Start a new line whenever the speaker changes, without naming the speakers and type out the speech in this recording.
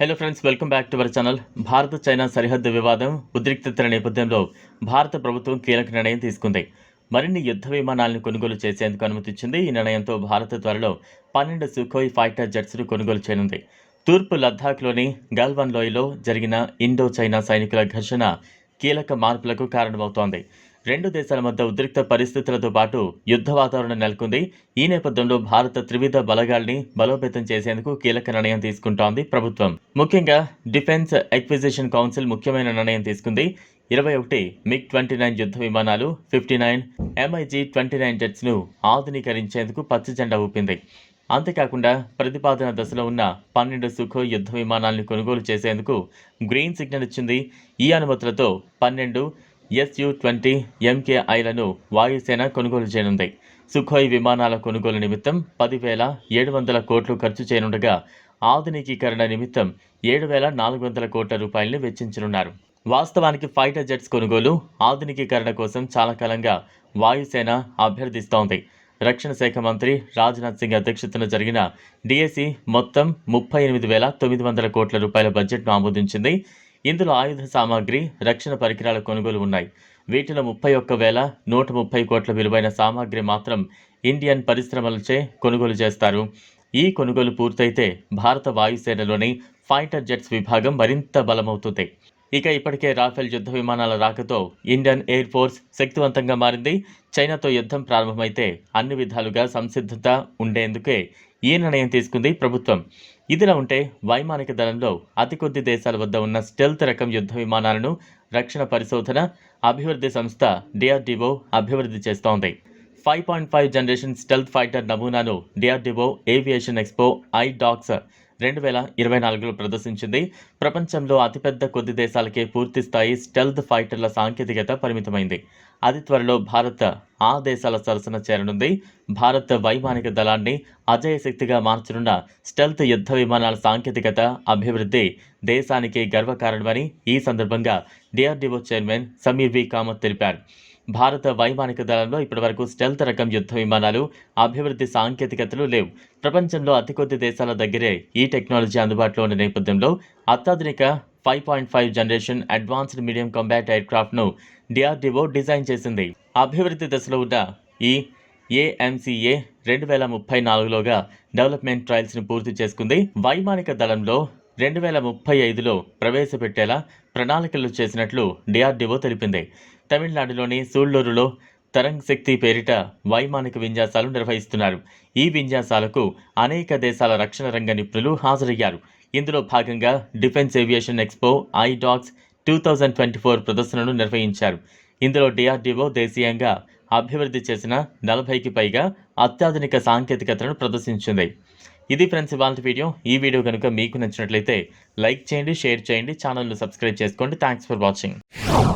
Hello friends welcome back to our channel Bharat China సరిహద్దు వివాదం ఉద్రిక్తతల నేపథ్యంలో భారత ప్రభుత్వం కీలక నిర్ణయం తీసుకుంది. మరిన్ని యుద్ధ విమానాలను కొనుగోలు చేసేందుకు అనుమతిచ్చింది ఈ నిర్ణయంతో భారత త్వరలో పన్నెండు సుఖోయ్ ఫైటర్ జెట్స్ను కొనుగోలు చేయనుంది. తూర్పు లద్దాఖ్లోని గల్వాన్ లోయలో జరిగిన ఇండో చైనా సైనికుల ఘర్షణ కీలక మార్పులకు కారణమవుతోంది. రెండు దేశాల మధ్య ఉద్రిక్త పరిస్థితులతో పాటు యుద్ధ వాతావరణం నెలకొంది. ఈ నేపథ్యంలో భారత త్రివిధ బలగాల్ని బలోపేతం చేసేందుకు కీలక నిర్ణయం తీసుకుంటోంది ప్రభుత్వం. ముఖ్యంగా డిఫెన్స్ ఎక్విజిషన్ కౌన్సిల్ ముఖ్యమైన నిర్ణయం తీసుకుంది. ఇరవై ఒకటి మిగ్ ట్వంటీ నైన్ యుద్ధ విమానాలు fifty nine MiG twenty nine జెట్స్ను ఆధునీకరించేందుకు పచ్చ జెండా ఊపింది. అంతేకాకుండా ప్రతిపాదన దశలో ఉన్న పన్నెండు సుఖోయ్ యుద్ధ విమానాలను కొనుగోలు చేసేందుకు గ్రీన్ సిగ్నల్ ఇచ్చింది. ఈ అనుమతులతో పన్నెండు ఎస్యు ట్వంటీ ఎంకేఐలను వాయుసేన కొనుగోలు చేయనుంది. సుఖోయ్ విమానాల కొనుగోలు నిమిత్తం పదివేల ఏడు వందల కోట్లు ఖర్చు చేయనుండగా ఆధునికీకరణ నిమిత్తం ఏడు వేల నాలుగు వందల కోట్ల రూపాయలను వెచ్చించనున్నారు. వాస్తవానికి ఫైటర్ జెట్స్ కొనుగోలు ఆధునికీకరణ కోసం చాలా కాలంగా వాయుసేన అభ్యర్థిస్తోంది. రక్షణ శాఖ మంత్రి రాజ్నాథ్ సింగ్ అధ్యక్షతన జరిగిన డిఎసి మొత్తం ముప్పై ఎనిమిది వేల తొమ్మిది వందల కోట్ల రూపాయల బడ్జెట్ను ఆమోదించింది. ఇందులో ఆయుధ సామాగ్రి రక్షణ పరికరాల కొనుగోలు ఉన్నాయి. వీటిలో ముప్పై ఒక్క వేల నూట ముప్పై కోట్ల విలువైన సామాగ్రి మాత్రం ఇండియన్ పరిశ్రమలచే కొనుగోలు చేస్తారు. ఈ కొనుగోలు పూర్తయితే భారత వాయుసేనలోని ఫైటర్ జెట్స్ విభాగం మరింత బలమవుతుంది. ఇక ఇప్పటికే రాఫెల్ యుద్ధ విమానాల రాకతో ఇండియన్ ఎయిర్ ఫోర్స్ శక్తివంతంగా మారింది. చైనాతో యుద్ధం ప్రారంభమైతే అన్ని విధాలుగా సంసిద్ధత ఉండేందుకే ఈ నిర్ణయం తీసుకుంది ప్రభుత్వం? ఇదిలా ఉంటే వైమానిక దళంలో అతి కొద్ది దేశాల వద్ద ఉన్న స్టెల్త్ రకం యుద్ధ విమానాలను రక్షణ పరిశోధన అభివృద్ధి సంస్థ డిఆర్డిఓ అభివృద్ధి చేస్తోంది. Five point five generation stealth fighter నమూనాను డిఆర్డిఓ ఏవియేషన్ ఎక్స్పో ఐ రెండు వేల ఇరవై నాలుగులో ప్రదర్శించింది. ప్రపంచంలో అతిపెద్ద కొద్ది దేశాలకే పూర్తి స్థాయి స్టెల్త్ ఫైటర్ల సాంకేతికత పరిమితమైంది. అతి త్వరలో భారత్ ఆ దేశాల సరసన చేరనుంది. భారత్ వైమానిక దళాన్ని అజయ శక్తిగా మార్చనున్న స్టెల్త్ యుద్ధ విమానాల సాంకేతికత అభివృద్ధి దేశానికి గర్వకారణమని ఈ సందర్భంగా DRDO chairman Sameer V. Kamat తెలిపారు. భారత వైమానిక దళంలో ఇప్పటివరకు స్టెల్త్ రకం యుద్ధ విమానాలు అభివృద్ధి సాంకేతికతలు లేవు. ప్రపంచంలో అతి కొద్ది దేశాల దగ్గరే ఈ టెక్నాలజీ అందుబాటులో ఉన్న నేపథ్యంలో అత్యాధునిక five point five generation advanced medium combat ఎయిర్క్రాఫ్ట్ను DRDO design చేసింది. అభివృద్ధి దశలో ఉన్న ఈ ఏఎంసీఏ రెండు వేల ముప్పై నాలుగులోగా డెవలప్మెంట్ ట్రయల్స్ను పూర్తి చేసుకుంది. వైమానిక దళంలో రెండు వేల ముప్పై ఐదులో ప్రవేశపెట్టేలా ప్రణాళికలు చేసినట్లు డిఆర్డిఓ తెలిపింది. తమిళనాడులోని సూళ్ళూరులో తరంగ్ శక్తి పేరిట వైమానిక విన్యాసాలు నిర్వహిస్తున్నారు. ఈ విన్యాసాలకు అనేక దేశాల రక్షణ రంగ నిపుణులు హాజరయ్యారు. ఇందులో భాగంగా defence aviation expo IDAX two thousand twenty four ప్రదర్శనను నిర్వహించారు. ఇందులో డిఆర్డిఓ దేశీయంగా అభివృద్ధి చేసిన నలభైకి పైగా అత్యాధునిక సాంకేతికతను ప్రదర్శించింది. ఇది ఫ్రెండ్స్ ఇవాళ వీడియో. ఈ వీడియో కనుక మీకు నచ్చినట్లయితే లైక్ చేయండి షేర్ చేయండి ఛానల్ను సబ్స్క్రైబ్ చేసుకోండి. Thanks for watching